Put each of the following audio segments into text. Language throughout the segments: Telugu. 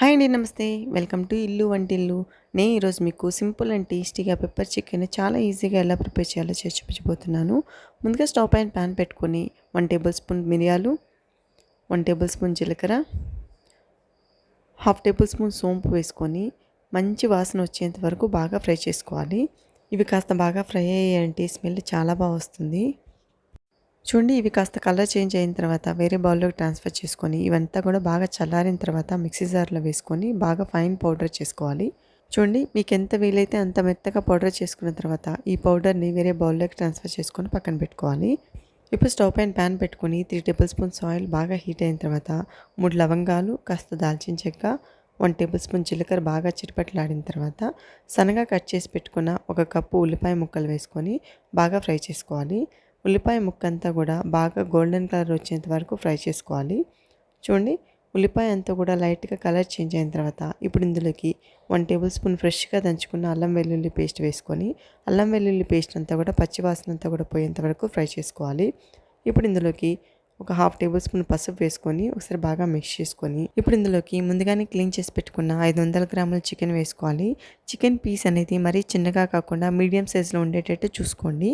హాయ్ అండి నమస్తే. వెల్కమ్ టు ఇల్లు వంటిల్లు. నేను ఈరోజు మీకు సింపుల్ అండ్ టేస్టీగా పెప్పర్ చికెన్ చాలా ఈజీగా ఎలా ప్రిపేర్ చేయాలో చేసి చూపించబోతున్నాను. ముందుగా స్టవ్ పైన ప్యాన్ పెట్టుకొని వన్ టేబుల్ స్పూన్ మిరియాలు వన్ టేబుల్ స్పూన్ జీలకర్ర హాఫ్ టేబుల్ స్పూన్ సోంపు వేసుకొని మంచి వాసన వచ్చేంత వరకు బాగా ఫ్రై చేసుకోవాలి. ఇవి కాస్త బాగా ఫ్రై అయ్యాయంటే స్మెల్ చాలా బాగా వస్తుంది. చూడండి ఇవి కాస్త కలర్ చేంజ్ అయిన తర్వాత వేరే బౌల్లోకి ట్రాన్స్ఫర్ చేసుకొని ఇవంతా కూడా బాగా చల్లారిన తర్వాత మిక్సీ జార్లో వేసుకొని బాగా ఫైన్ పౌడర్ చేసుకోవాలి. చూడండి మీకు ఎంత వీలైతే అంత మెత్తగా పౌడర్ చేసుకున్న తర్వాత ఈ పౌడర్ని వేరే బౌల్లోకి ట్రాన్స్ఫర్ చేసుకొని పక్కన పెట్టుకోవాలి. ఇప్పుడు స్టవ్ పైన ప్యాన్ పెట్టుకొని త్రీ టేబుల్ స్పూన్స్ ఆయిల్ బాగా హీట్ అయిన తర్వాత మూడు లవంగాలు కాస్త దాల్చిన చెక్క వన్ టేబుల్ స్పూన్ జీలకర్ర బాగా చిరుపట్లాడిన తర్వాత సన్నగా కట్ చేసి పెట్టుకున్న ఒక కప్పు ఉల్లిపాయ ముక్కలు వేసుకొని బాగా ఫ్రై చేసుకోవాలి. ఉల్లిపాయ ముక్క అంతా కూడా బాగా గోల్డెన్ కలర్ వచ్చేంత వరకు ఫ్రై చేసుకోవాలి. చూడండి ఉల్లిపాయ అంతా కూడా లైట్గా కలర్ చేంజ్ అయిన తర్వాత ఇప్పుడు ఇందులోకి వన్ టేబుల్ స్పూన్ ఫ్రెష్గా దంచుకున్న అల్లం వెల్లుల్లి పేస్ట్ వేసుకొని అల్లం వెల్లుల్లి పేస్ట్ అంతా కూడా పచ్చివాసన అంతా కూడా పోయేంత వరకు ఫ్రై చేసుకోవాలి. ఇప్పుడు ఇందులోకి ఒక హాఫ్ టేబుల్ స్పూన్ పసుపు వేసుకొని ఒకసారి బాగా మిక్స్ చేసుకొని ఇప్పుడు ఇందులోకి ముందుగానే క్లీన్ చేసి పెట్టుకున్న ఐదు వందల గ్రాముల చికెన్ వేసుకోవాలి. చికెన్ పీస్ అనేది మరీ చిన్నగా కాకుండా మీడియం సైజులో ఉండేటట్టు చూసుకోండి.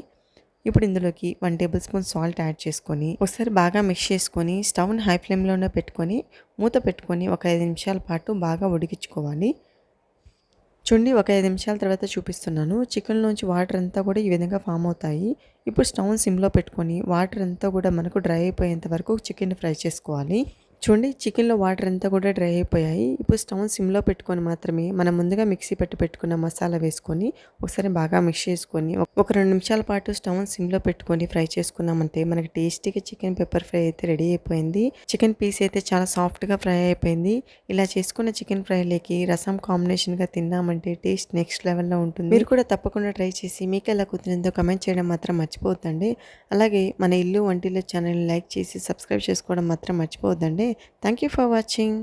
ఇప్పుడు ఇందులోకి one tablespoon salt add చేసుకొని ఒకసారి బాగా మిక్స్ చేసుకొని స్టవ్ని హై ఫ్లేమ్లోనే పెట్టుకొని మూత పెట్టుకొని ఒక ఐదు నిమిషాల పాటు బాగా ఉడికించుకోవాలి. చూడండి ఒక ఐదు నిమిషాల తర్వాత చూపిస్తున్నాను. చికెన్ నుంచి వాటర్ అంతా కూడా ఈ విధంగా ఫామ్ అవుతాయి. ఇప్పుడు స్టవ్ సిమ్లో పెట్టుకొని వాటర్ అంతా కూడా మనకు డ్రై అయిపోయేంత వరకు చికెన్ ఫ్రై చేసుకోవాలి. చూడండి చికెన్లో వాటర్ అంతా కూడా డ్రై అయిపోయాయి. ఇప్పుడు స్టవ్ సిమ్లో పెట్టుకొని మాత్రమే మనం ముందుగా మిక్సీ పెట్టి పెట్టుకున్న మసాలా వేసుకొని ఒకసారి బాగా మిక్స్ చేసుకొని ఒక రెండు నిమిషాల పాటు స్టవ్ సిమ్లో పెట్టుకొని ఫ్రై చేసుకున్నామంటే మనకి టేస్టీగా చికెన్ పెప్పర్ ఫ్రై అయితే రెడీ అయిపోయింది. చికెన్ పీస్ అయితే చాలా సాఫ్ట్గా ఫ్రై అయిపోయింది. ఇలా చేసుకున్న చికెన్ ఫ్రైలోకి రసం కాంబినేషన్గా తిన్నామంటే టేస్ట్ నెక్స్ట్ లెవెల్లో ఉంటుంది. మీరు కూడా తప్పకుండా ట్రై చేసి మీకు ఎలా కుదిరిందో కమెంట్ చేయడం మాత్రం మర్చిపోద్దండి అలాగే మన ఇల్లు వంటిల్లో ఛానల్ని లైక్ చేసి సబ్స్క్రైబ్ చేసుకోవడం మాత్రం ಮಾಡ್ತಾರೆ ಥ್ಯಾಂಕ್ ಯು ಫಾರ್ ವಾಚಿಂಗ್